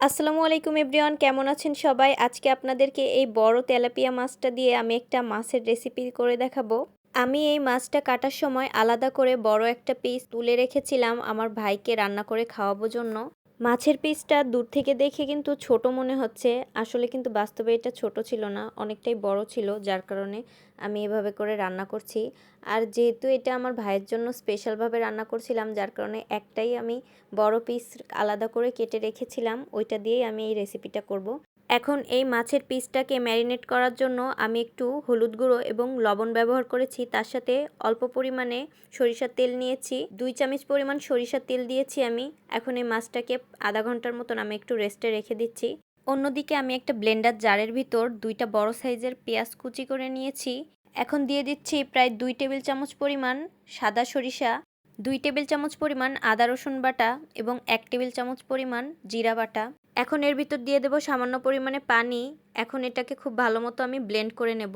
আসসালামু আলাইকুম এভরিওয়ান, কেমন আছেন সবাই? আজকে আপনাদেরকে এই বড় তেলাপিয়া মাছটা দিয়ে আমি একটা মাছের রেসিপি করে দেখাবো। আমি এই মাছটা কাটার সময় আলাদা করে বড় একটা পিস তুলে রেখেছিলাম আমার ভাইকে রান্না করে খাওয়াবো জন্য। মাছের পিসটা দূর থেকে দেখে কিন্তু ছোট মনে হচ্ছে আসলে কিন্তু বাস্তবে এটা ছোট ছিল না, অনেকটাই বড় ছিল, যার কারণে আমি এভাবে করে রান্না করছি আর যেহেতু এটা আমার ভাইয়ের জন্য স্পেশালভাবে রান্না করছিলাম, যার কারণে একটাই আমি বড় পিস আলাদা করে কেটে রেখেছিলাম, ওইটা দিয়েই আমি এই রেসিপিটা করব। এখন এই মাছের পিসটাকে ম্যারিনেট করার জন্য আমি একটু হলুদ গুঁড়ো এবং লবণ ব্যবহার করেছি। তার সাথে অল্প পরিমাণে সরিষার তেল নিয়েছি। দুই চামচ পরিমাণ সরিষার তেল দিয়েছি আমি। এখন এই মাছটাকে আধা ঘণ্টার মতন আমি একটু রেস্টে রেখে দিচ্ছি। অন্যদিকে আমি একটা ব্লেন্ডার জারের ভিতর দুইটা বড় সাইজের পেঁয়াজ কুচি করে নিয়েছি। এখন দিয়ে দিচ্ছি প্রায় দুই টেবিল চামচ পরিমাণ সাদা সরিষা, দুই টেবিল চামচ পরিমাণ আদা রসুন বাটা এবং এক টেবিল চামচ পরিমাণ জিরা বাটা। এখন এর ভিতর দিয়ে দেব সামান্য পরিমাণে পানি। এখন এটাকে খুব ভালো মতো আমি ব্লেন্ড করে নেব।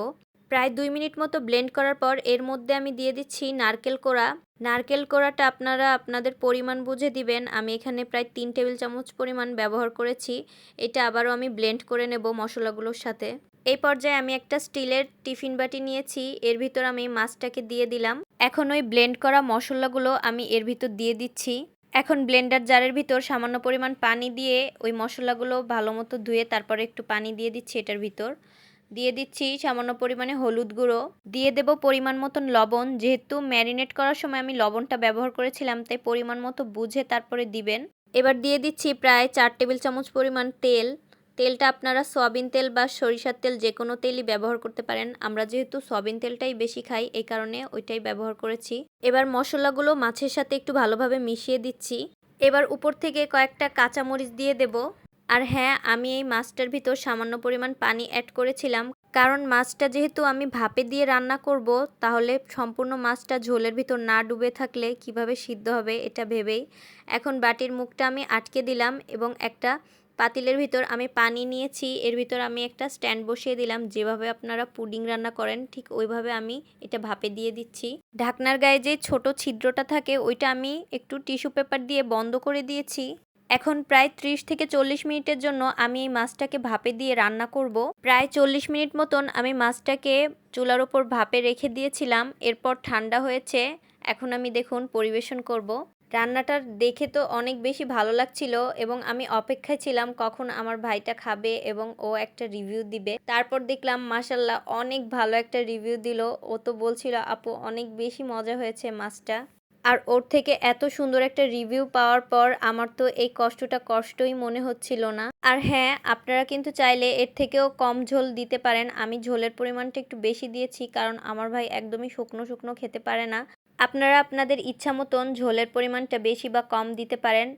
প্রায় দুই মিনিট মতো ব্লেন্ড করার পর এর মধ্যে আমি দিয়ে দিচ্ছি নারকেল কোড়া। নারকেল কোড়াটা আপনারা আপনাদের পরিমাণ বুঝে দিবেন। আমি এখানে প্রায় তিন টেবিল চামচ পরিমাণ ব্যবহার করেছি। এটা আবারও আমি ব্লেন্ড করে নেব মশলাগুলোর সাথে। এই পর্যায়ে আমি একটা স্টিলের টিফিন বাটি নিয়েছি। এর ভিতর আমি মাছটাকে দিয়ে দিলাম। এখন ওই ব্লেন্ড করা মশলাগুলো আমি এর ভিতর দিয়ে দিচ্ছি। এখন ব্লেন্ডার জারের ভিতর সামান্য পরিমাণ পানি দিয়ে ওই মশলাগুলো ভালো মতো ধুয়ে তারপরে একটু পানি দিয়ে দিচ্ছি এটার ভিতর। দিয়ে দিচ্ছি সামান্য পরিমাণে হলুদ গুঁড়ো। দিয়ে দেব পরিমাণ মতন লবণ। যেহেতু ম্যারিনেট করার সময় আমি লবণটা ব্যবহার করেছিলাম, তাই পরিমাণ মতো বুঝে তারপরে দিবেন। এবার দিয়ে দিচ্ছি প্রায় চার টেবিল চামচ পরিমাণ তেল। তেলটা আপনারা সয়াবিন তেল বা সরিষার তেল যে কোনো তেলই ব্যবহার করতে পারেন। আমরা যেহেতু সয়াবিন তেলটাই বেশি খাই, এই কারণে ওইটাই ব্যবহার করেছি। এবার মশলাগুলো মাছের সাথে একটু ভালোভাবে মিশিয়ে দিচ্ছি। এবার উপর থেকে কয়েকটা কাঁচামরিচ দিয়ে দেব। আর হ্যাঁ আমি এই মাছটার ভিতর সামান্য পরিমাণ পানি অ্যাড করেছিলাম। কারণ মাছটা যেহেতু আমি ভাপে দিয়ে রান্না করব, তাহলে সম্পূর্ণ মাছটা ঝোলের ভিতর না ডুবে থাকলে কীভাবে সিদ্ধ হবে এটা ভেবেই এখন বাটির মুখটা আমি আটকে দিলাম এবং একটা পাতিলের ভিতর আমি পানি নিয়েছি, এর ভিতর আমি একটা স্ট্যান্ড বসিয়ে দিলাম, যেভাবে আপনারা পুডিং রান্না করেন, ঠিক ওইভাবে আমি এটা ভাপে দিয়ে দিচ্ছি। ঢাকনার গায়ে যে ছোট ছিদ্রটা থাকে, ওইটা আমি একটু টিস্যু পেপার দিয়ে বন্ধ করে দিয়েছি। এখন প্রায় ত্রিশ থেকে চল্লিশ মিনিটের জন্য আমি এই মাছটাকে ভাপে দিয়ে রান্না করব। প্রায় চল্লিশ মিনিট মতন আমি মাছটাকে চুলার ওপর ভাপে রেখে দিয়েছিলাম, এরপর ঠান্ডা হয়েছে, এখন আমি দেখুন পরিবেশন করব। রান্নাটা দেখে তো অনেক বেশি ভালো লাগছিল এবং আমি অপেক্ষায় ছিলাম কখন আমার ভাইটা খাবে এবং ও একটা রিভিউ দিবে। তারপর দেখলাম মাসাল্লাহ অনেক ভালো একটা রিভিউ দিল। ও তো বলছিল, আপু, অনেক বেশি মজা হয়েছে মাছটা। আর ওর থেকে এত সুন্দর একটা রিভিউ পাওয়ার পর আমার তো এই কষ্টটা কষ্টই মনে হচ্ছিল না। আর হ্যাঁ আপনারা কিন্তু চাইলে এর থেকেও কম ঝোল দিতে পারেন। আমি ঝোলের পরিমাণটা একটু বেশি দিয়েছি, কারণ আমার ভাই একদমই শুকনো শুকনো খেতে পারে না। আপনারা আপনাদের ইচ্ছা মতন ঝোলের পরিমাণটা বেশি বা কম দিতে পারেন।